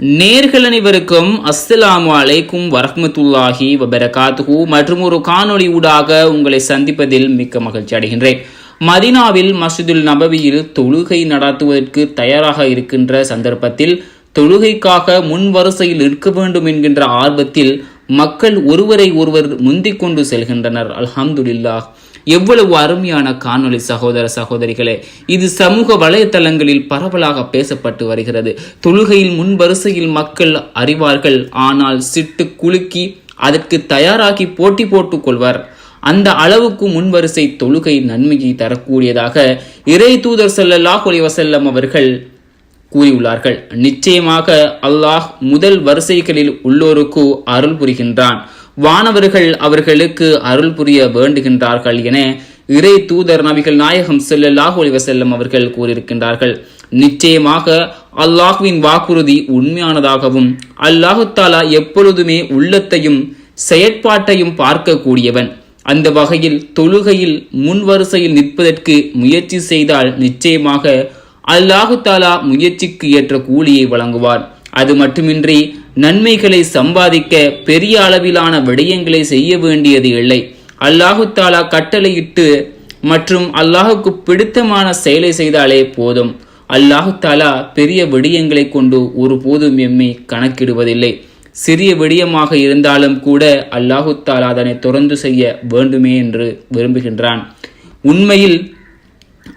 நேர்கள் அனைவருக்கும் அஸ்ஸலாமு அலைக்கும் வரஹமத்துல்லாஹி வபரகாத்துஹூ மற்றும் ஒரு காணொளி ஊடாக உங்களை சந்திப்பதில் மிக்க மகிழ்ச்சி அடைகின்றேன். மதினாவில் மஸ்ஜிதுல் நபவியில் தொழுகை நடத்துவதற்கு தயாராக இருக்கின்ற சந்தர்ப்பத்தில் தொழுகைக்காக முன் வரிசையில் நிற்க வேண்டும் என்கின்ற ஆர்வத்தில் மக்கள் ஒருவரை ஒருவர் முந்திக் கொண்டு செல்கின்றனர். அல்ஹம்துலில்லாஹ். எவ்வளவு அருமையான காணொளி சகோதர சகோதரிகளே இது சமூக வலைத்தளங்களில் பரவலாக பேசப்பட்டு வருகிறது. தொழுகையில் முன்வரிசையில் மக்கள் அறிவார்கள் ஆனால் சிட்டு குலுக்கி அதற்கு தயாராகி போட்டி போட்டுக் கொள்வர். அந்த அளவுக்கு முன்வரிசை தொழுகை நன்மையை தரக்கூடியதாக இறை தூதர் ஸல்லல்லாஹு அலைஹி அவர்கள் கூறியுள்ளார்கள். நிச்சயமாக அல்லாஹ் முதல் வரிசைகளில் உள்ளோருக்கு அருள் புரிகின்றான். வானவர்கள் அவர்களுக்கு அருள் புரிய வேண்டுகின்றார்கள் என இறை தூதர் நபிகள் நாயகம் செல்லல்லாஹ் செல்லும் அவர்கள் கூறியிருக்கின்றார்கள். நிச்சயமாக அல்லாஹ்வின் வாக்குறுதி உண்மையானதாகவும் அல்லாஹு தாலா எப்பொழுதுமே உள்ளத்தையும் செயற்பாட்டையும் பார்க்கக்கூடியவன். அந்த வகையில் தொழுகையில் முன் வரிசையில் நிற்பதற்கு முயற்சி செய்தால் நிச்சயமாக அல்லாஹு தாலா முயற்சிக்கு ஏற்ற கூலியை வழங்குவார். அது மட்டுமின்றி நன்மைகளை சம்பாதிக்க பெரிய அளவிலான விடயங்களை செய்ய வேண்டியது இல்லை. அல்லாஹு தாலா கட்டளையிட்டு மற்றும் அல்லாஹுக்கு பிடித்தமான செயலை செய்தாலே போதும். அல்லாஹு தாலா பெரிய விடயங்களை கொண்டு ஒருபோதும் எம்மை கணக்கிடுவதில்லை. சிறிய விடயமாக இருந்தாலும் கூட அல்லாஹு தாலா அதனை தொடர்ந்து செய்ய வேண்டுமே என்று விரும்புகின்றான். உண்மையில்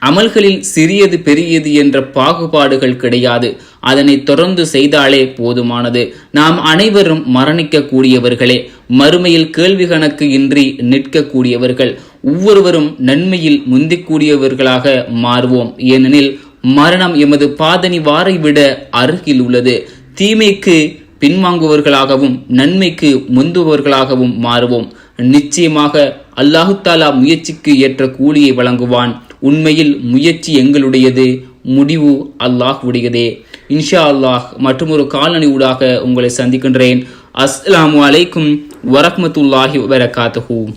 அமல்களில் சிறியது பெரியது என்ற பாகுபாடுகள் கிடையாது. அதனை தொடர்ந்து செய்தாலே போதுமானது. நாம் அனைவரும் மரணிக்கக்கூடியவர்களே மறுமையில் கேள்வி கணக்கு இன்றி நிற்கக்கூடியவர்கள் ஒவ்வொருவரும் நன்மையில் முந்திக்கூடியவர்களாக மாறுவோம். ஏனெனில் மரணம் எமது பாதனி வாரை விட அருகில் உள்ளது. தீமைக்கு பின்வாங்குவர்களாகவும் நன்மைக்கு முந்துபவர்களாகவும் மாறுவோம். நிச்சயமாக அல்லாஹு தாலா முயற்சிக்கு ஏற்ற கூலியை வழங்குவான். உண்மையில் முயற்சி எங்களுடையது. முடிவு அல்லாஹ் உடையதே இன்ஷா அல்லாஹ் மற்றும் ஒரு காலனி ஊடாக உங்களை சந்திக்கின்றேன். அஸ்ஸலாமு அலைக்கும் வரஹ்மத்துல்லாஹி வபரகாத்துஹூ.